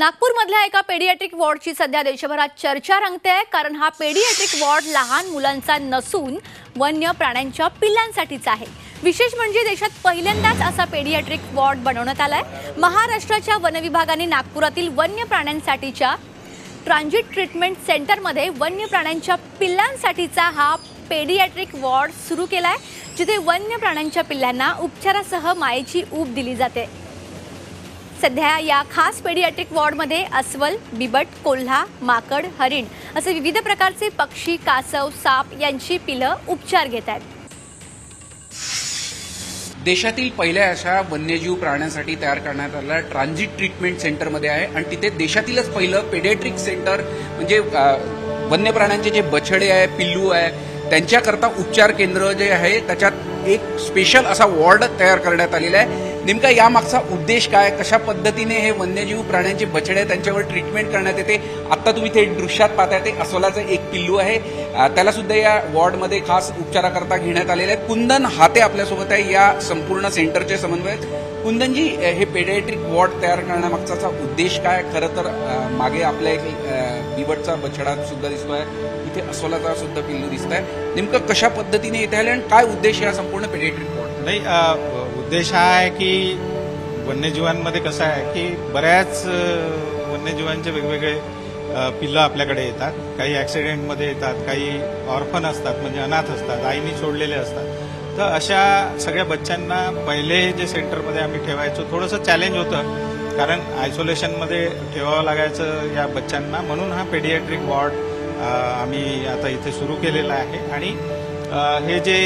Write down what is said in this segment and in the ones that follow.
नागपूरमधल्या एका पेडियाट्रिक वॉर्डची सध्या देशभरात चर्चा रंगते आहे. कारण हा पेडियाट्रिक वॉर्ड लहान मुलांचा नसून वन्य प्राण्यांच्या पिल्लांसाठीचा आहे. विशेष म्हणजे देशात पहिल्यांदाच असा पेडियाट्रिक वॉर्ड बनवण्यात आलाय. महाराष्ट्राच्या वनविभागाने नागपुरातील वन्य प्राण्यांसाठीच्या ट्रान्झिट ट्रीटमेंट सेंटरमध्ये वन्य प्राण्यांच्या पिल्लांसाठीचा हा पेडियाट्रिक वॉर्ड सुरू केलाय जिथे वन्य प्राण्यांच्या पिल्लांना उपचारासह मायेची ऊब दिली जाते. सध्या या खास पेडियाट्रिक वॉर्डमध्ये अस्वल बिबट कोल्हा माकड हरिण असे विविध प्रकारचे पक्षी कासव साप यांची पिलं उपचार घेत आहेत. देशातील पहिल्या अशा वन्यजीव प्राण्यांसाठी तयार करण्यात आलेल्या ट्रान्झिट ट्रीटमेंट सेंटरमध्ये आहे आणि तिथे देशातीलच पहिलं पेडियाट्रिक सेंटर म्हणजे वन्य प्राण्यांचे जे बछडे आहे पिल्लू आहे त्यांच्याकरता उपचार केंद्र जे आहे त्याच्यात एक स्पेशल असा वॉर्ड तयार करण्यात आलेला आहे. नेमका यामागचा उद्देश काय? कशा पद्धतीने हे वन्यजीव प्राण्यांचे बछडे त्यांच्यावर ट्रीटमेंट करण्यात येते? आत्ता तुम्ही ते दृश्यात पाहताय ते अस्वलाचं एक पिल्लू आहे. त्याला सुद्धा या वॉर्डमध्ये खास उपचाराकरता घेण्यात आलेले आहे कुंदन हाते आपल्यासोबत आहे. या संपूर्ण सेंटरचे समन्वयक. कुंदनजी हे पेडेट्रिक वॉर्ड तयार करण्यामागचा उद्देश काय? खरं तर मागे आपल्या एक बिबटचा बछडा सुद्धा दिसतोय. इथे अस्वलाचा सुद्धा पिल्लू दिसत आहे नेमकं कशा पद्धतीने इथे आले आणि काय उद्देश या संपूर्ण पेडेट्रिक वॉर्ड? नाही उद्देश हा आहे की वन्यजीवांमध्ये कसं आहे की बऱ्याच वन्यजीवांचे वेगवेगळे पिल्लं आपल्याकडे येतात. काही ऍक्सिडेंटमध्ये येतात काही ऑर्फन असतात म्हणजे अनाथ असतात आईनी सोडलेले असतात. तर अशा सगळ्या बच्चांना पहिले जे सेंटरमध्ये आम्ही ठेवायचो थोडंसं चॅलेंज होतं. कारण आयसोलेशनमध्ये ठेवावं लागायचं या बच्चांना म्हणून हा पेडियाट्रिक वॉर्ड आम्ही आता इथे सुरू केलेला आहे. आणि हे जे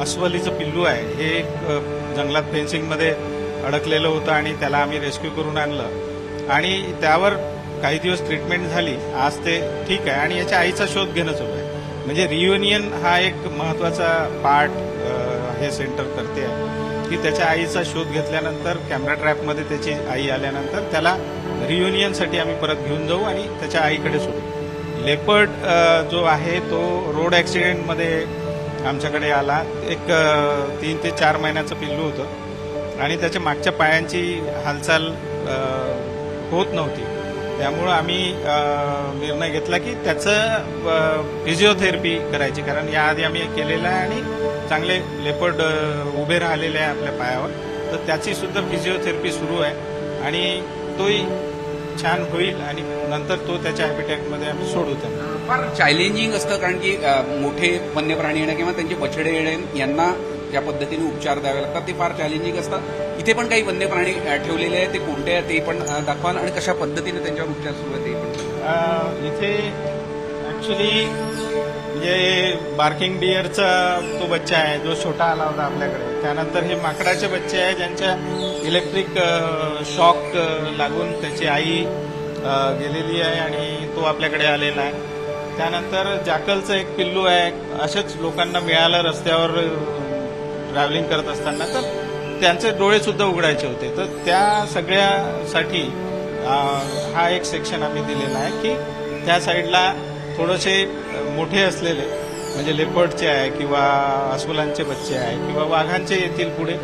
अस्वलीचं पिल्लू आहे हे एक जंगलात फेन्सिंगमध्ये अडकलेलं होतं आणि त्याला आम्ही रेस्क्यू करून आणलं. आणि त्यावर काही दिवस ट्रीटमेंट झाली. आज ते ठीक आहे. आणि याच्या आईचा शोध घेणं चालू आहे. म्हणजे रियुनियन हा एक महत्त्वाचा पार्ट हे सेंटर करते. आहे की त्याच्या आईचा शोध घेतल्यानंतर कॅमेरा ट्रॅपमध्ये त्याची आई आल्यानंतर त्याला रियुनियनसाठी आम्ही परत घेऊन जाऊ आणि त्याच्या आईकडे सोडू. लेपर्ड जो आहे तो रोड ॲक्सिडेंटमध्ये आमच्याकडे आला. एक तीन ते चार महिन्याचं पिल्लू होतं. आणि त्याच्या मागच्या पायांची हालचाल होत नव्हती. त्यामुळं आम्ही निर्णय घेतला की त्याचं फिजिओथेरपी करायची. कारण याआधी आम्ही केलेलं आहे आणि चांगले लेपर्ड उभे राहिलेले आहे आपल्या पायावर. तर त्याची सुद्धा फिजिओथेरपी सुरू आहे. आणि तोही छान होईल आणि नंतर तो त्याच्या हॅबिटॅटमध्ये आम्ही सोडू त्यांना फार चॅलेंजिंग असतं कारण की अ, मोठे वन्य प्राणी येणं किंवा त्यांचे बछडे येणे यांना ज्या पद्धतीने उपचार द्यावे लागतात ते फार चॅलेंजिंग असतात इथे पण काही वन्य प्राणी अ, ठेवलेले आहेत ते कोणते आहेत ते पण अ, दाखवाल आणि कशा पद्धतीने त्यांच्यावर उपचार सुरू आहे ते पण. अ, इथे ऍक्च्युली म्हणजे बार्किंग डिअरचा तो बच्चा आहे जो छोटा आला होता आपल्याकडे. त्यानंतर हे माकडाचे बच्चे आहे ज्यांच्या इलेक्ट्रिक शॉक लागून त्याची आई गेलेली आहे आणि तो आपल्याकडे आलेला आहे. त्यानंतर जॅकलचं एक पिल्लू आहे असेच लोकांना मिळालं रस्त्यावर ट्रॅव्हलिंग करत असताना. तर त्यांचे डोळे सुद्धा उघडायचे होते. तर त्या सगळ्यासाठी हा एक सेक्शन आम्ही दिलेला आहे की त्या साईडला थोडेसे मोठे असलेले म्हणजे लेपर्डचे आहे किंवा अस्वलांचे बच्चे आहे किंवा वाघांचे येतील पुढे.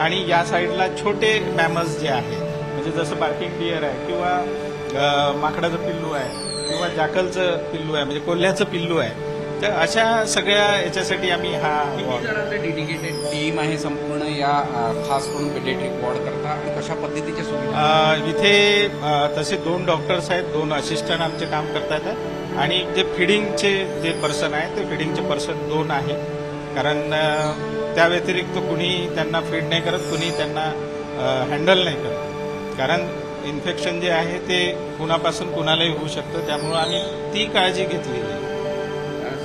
आणि या साईडला छोटे मॅमल्स जे आहेत म्हणजे जसं बार्किंग डिअर आहे किंवा माकडाचं पिल्लू आहे किंवा जाकलचं पिल्लू आहे म्हणजे कोल्ह्याचं पिल्लू आहे तर अशा सगळ्या याच्यासाठी आम्ही हा डेडिकेटेड टीम आहे संपूर्ण या खास करून पेडियाट्रिक वॉर्ड करता? आणि कशा पद्धतीच्या सुविधा? इथे तसे दोन डॉक्टर्स आहेत दोन असिस्टंट आमचे काम करतात. आणि जे फिडिंगचे जे पर्सन आहे ते फिडिंगचे पर्सन दोन आहे. कारण त्या व्यतिरिक्त कुणी त्यांना फीड नाही करत कुणी त्यांना हँडल नाही करत. कारण इन्फेक्शन जे आहे ते कुणापासून कुणालाही होऊ शकतं. त्यामुळं आम्ही ती काळजी घेतलेली आहे.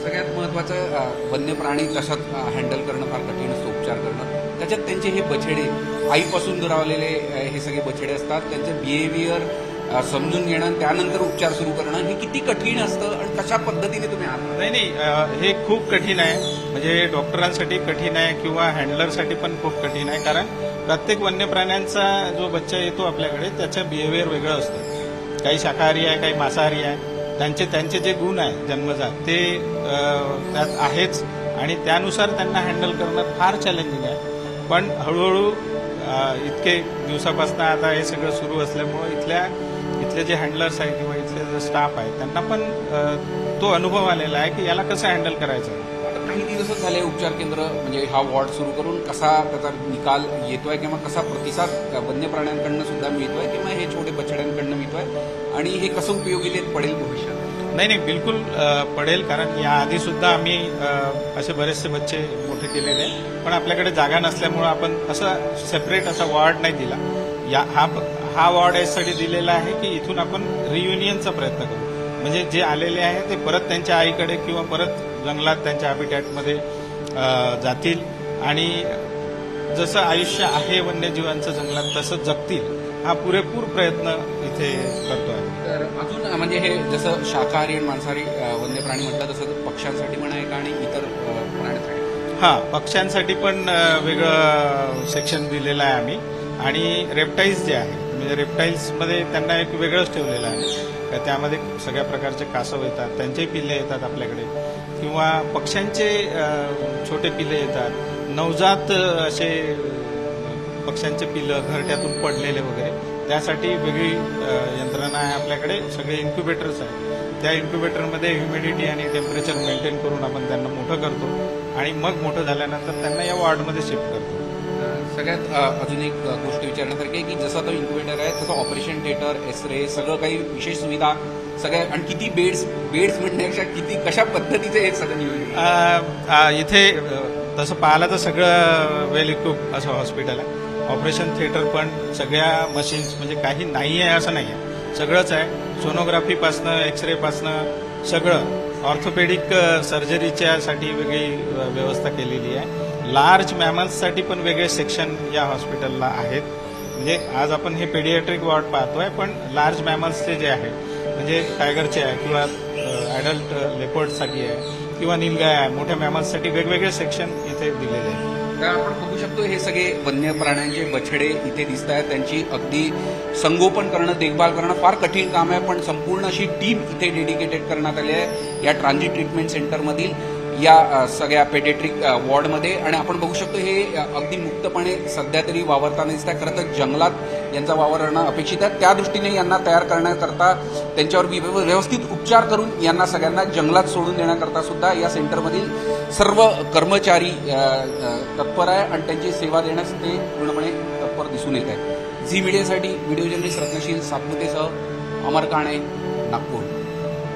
सगळ्यात महत्वाचं वन्य प्राणी कशात हँडल करणं फार कठीण असतं उपचार करणं. त्याच्यात त्यांचे हे बछडे आईपासून दुरावलेले हे सगळे बछडे असतात. त्यांचं बिहेवियर समजून घेणं आणि त्यानंतर उपचार सुरू करणं हे किती कठीण असतं आणि कशा पद्धतीने तुम्ही नाही नाही हे खूप कठीण आहे. म्हणजे डॉक्टरांसाठी कठीण आहे किंवा हँडलरसाठी पण खूप कठीण आहे. कारण प्रत्येक वन्य प्राण्यांचा जो बच्चा येतो आपल्याकडे त्याचं बिहेवियर वेगळं असतं. काही शाकाहारी आहे काही मांसाहारी आहे. त्यांचे त्यांचे जे गुण आहे जन्मजात ते त्यात आहेच. आणि त्यानुसार त्यांना हँडल करणं फार चॅलेंजिंग आहे. पण हळूहळू इतके दिवसापासून आता हे सगळं सुरू असल्यामुळं इथल्या इथले जे हँडलर्स आहेत किंवा इथले जे स्टाफ आहे त्यांना पण तो अनुभव आलेला आहे की याला कसं हँडल करायचं? काही दिवसच झाले उपचार केंद्र म्हणजे हा वॉर्ड सुरू करून कसा त्याचा निकाल येतोय किंवा कसा प्रतिसाद वन्य प्राण्यांकडनं सुद्धा मिळतोय किंवा हे छोटे बछड्यांकडनं मिळतोय? आणि हे कसं उपयोगी पडेल भविष्यात? नाही नाही बिलकुल पडेल कारण याआधी सुद्धा आम्ही असे बरेचसे बच्चे मोठे केलेले आहेत. पण आपल्याकडे जागा नसल्यामुळं आपण असा सेपरेट असा वॉर्ड नाही दिला. या हा हा वॉर्ड यासाठी दिलेला आहे की इथून आपण रियुनियनचा प्रयत्न करू. म्हणजे जे आलेले आहे ते परत त्यांच्या आईकडे किंवा परत जंगलात त्यांच्या हॅबिटॅटमध्ये जातील. आणि जसं आयुष्य आहे वन्यजीवांचं जंगलात तसं जगतील. हा पुरेपूर प्रयत्न इथे करतोय. तर अजून म्हणजे हे जसं शाकाहारी आणि मांसाहारी वन्य प्राणी म्हटलं तसं पक्ष्यांसाठी पण आहे का आणि इतर प्राण्यांसाठी? हा पक्ष्यांसाठी पण वेगळं सेक्शन दिलेलं आहे आम्ही. आणि रेप्टाईल्स जे आहे म्हणजे रेप्टाईल्समध्ये त्यांना एक वेगळंच ठेवलेलं आहे. का त्यामध्ये सगळ्या प्रकारचे कासव येतात त्यांचे पिल्ले येतात आपल्याकडे. किंवा पक्ष्यांचे छोटे पिल्ले येतात. नवजात असे पक्ष्यांचे पिल्लं घरट्यातून पडलेले वगैरे त्यासाठी वेगळी यंत्रणा आहे आपल्याकडे. सगळे इन्क्युबेटर्स आहेत. त्या इन्क्युबेटरमध्ये ह्युमिडिटी आणि टेम्परेचर मेंटेन करून आपण त्यांना मोठं करतो. आणि मग मोठं झाल्यानंतर त्यांना या वॉर्डमध्ये शिफ्ट करतो. सगळ्यात अजून एक गोष्ट विचारण्यासारखी आहे की जसा तो इन्क्युबेटर आहे तसं ऑपरेशन थिएटर एक्सरे सगळं काही विशेष सुविधा सगळ्या आणि किती बेड्स बेड्स म्हणण्यापेक्षा किती कशा पद्धतीचं हे सगळं नियोजन? इथे तसं पाहिलं तर सगळं वेल इक्विप असं हॉस्पिटल आहे. ऑपरेशन थिएटर पण सगळ्या मशीन्स म्हणजे काही नाही आहे असं नाही आहे. सगळंच आहे सोनोग्राफीपासनं एक्सरेपासनं सगळं. ऑर्थोपेडिक सर्जरीच्या साठी वेगळी व्यवस्था केलेली आहे. लार्ज मॅमल्ससाठी पण वेगळे सेक्शन या हॉस्पिटलला आहेत. म्हणजे आज आपण हे पेडियाट्रिक वॉर्ड पाहतोय पण लार्ज मॅमल्सचे जे आहे म्हणजे टायगरचे आहे किंवा ॲडल्ट लेपर्डसाठी आहे किंवा निलगाय आहे मोठ्या मॅमल्ससाठी वेगवेगळे सेक्शन इथे दिलेले आहेत. तर आपण बघू शकतो हे सगळे वन्य प्राण्यांचे बछडे इथे दिसत आहेत. त्यांची अगदी संगोपन करणं देखभाल करणं फार कठीण काम आहे पण संपूर्ण अशी टीम इथे डेडिकेटेड करण्यात आली आहे. या ट्रान्झिट ट्रीटमेंट सेंटरमधील या सगळ्या पेडेट्रिक वॉर्डमध्ये. आणि आपण बघू शकतो हे अगदी मुक्तपणे सध्या तरी वावरताना दिसत आहे. खरं तर जंगलात यांचा वावर राहणं अपेक्षित आहे. त्या दृष्टीने यांना तयार करण्याकरता त्यांच्यावर वि- व्यवस्थित उपचार करून यांना सगळ्यांना जंगलात सोडून देण्याकरता सुद्धा या सेंटरमधील सर्व कर्मचारी तत्पर आहे. आणि त्यांची सेवा देण्यास ते पूर्णपणे तत्पर दिसून येत आहे झी मीडियासाठी व्हिडिओ जर्नलिस्ट रत्नशील सातपुतेसह अमर काणे नागपूर.